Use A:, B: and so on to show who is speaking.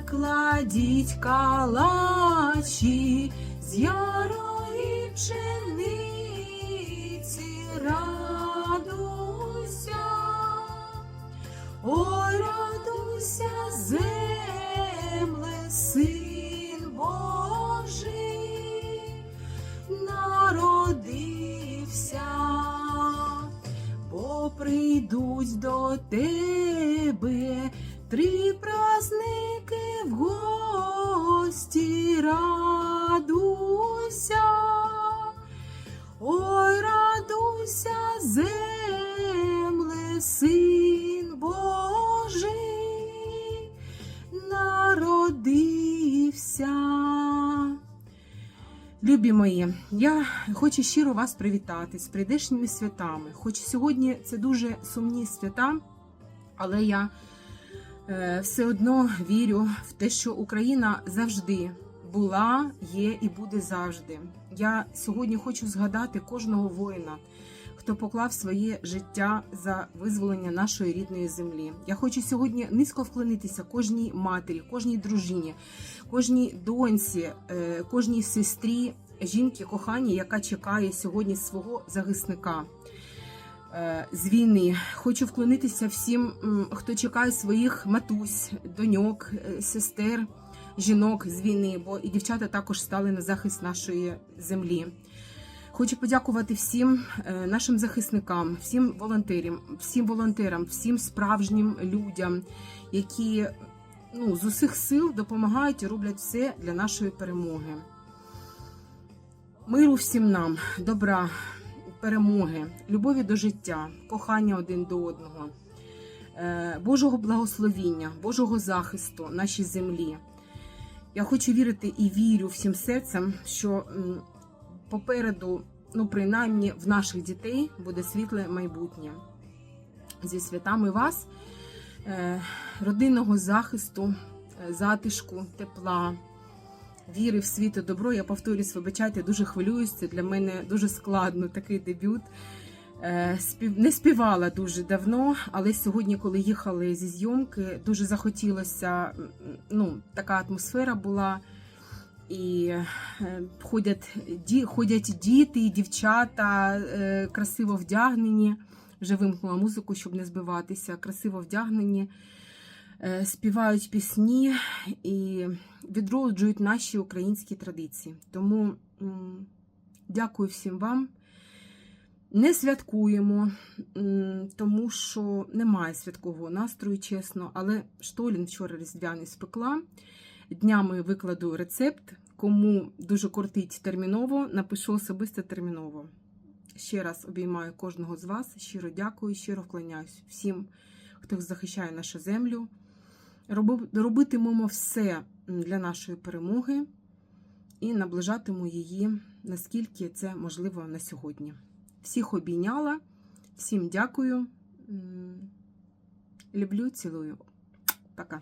A: та кладіть калачі з ярої пшениці, прийдуть до тебе три праздники в гості, радуйся. Любі мої, я хочу щиро вас привітати з прийдешніми святами. Хоч сьогодні це дуже сумні свята, але я е, все одно вірю в те, що Україна завжди була, є і буде завжди. Я сьогодні хочу згадати кожного воїна, хто поклав своє життя за визволення нашої рідної землі. Я хочу сьогодні низько вклонитися кожній матері, кожній дружині, кожній доньці, е, кожній сестрі, жінки, коханій, яка чекає сьогодні свого захисника. е, З війни хочу вклонитися всім, хто чекає своїх матусь, доньок, е, сестер, жінок з війни, бо і дівчата також стали на захист нашої землі. Хочу подякувати всім е, нашим захисникам, всім волонтерам, всім волонтерам, всім справжнім людям, які ну, з усіх сил допомагають і роблять все для нашої перемоги. Миру всім нам, добра, перемоги, любові до життя, кохання один до одного, е, Божого благословіння, Божого захисту нашій землі. Я хочу вірити і вірю всім серцем, що попереду, ну принаймні в наших дітей буде світле майбутнє. Зі святами вас, е, родинного захисту, е, затишку, тепла, віри в світ і добро. Я повторюсь, вибачайте, дуже хвилююсь. Це для мене дуже складно такий дебют. Е, Не співала дуже давно, але сьогодні, коли їхали зі зйомки, дуже захотілося. Ну, така атмосфера була. І е, ходять, ді, ходять діти, і дівчата е, красиво вдягнені. Вже вимкнула музику, щоб не збиватися. Красиво вдягнені, е, співають пісні і відроджують наші українські традиції. Тому дякую всім вам. Не святкуємо, тому що немає святкового настрою, чесно. Але штолін вчора різдвяний спекла. Днями викладу рецепт. Кому дуже кортить терміново, напишу особисто терміново. Ще раз обіймаю кожного з вас. Щиро дякую, щиро вклоняюсь всім, хто захищає нашу землю. Роби- Робитимемо все для нашої перемоги і наближатиму її, наскільки це можливо на сьогодні. Всіх обійняла, всім дякую. Люблю, цілую. Пока.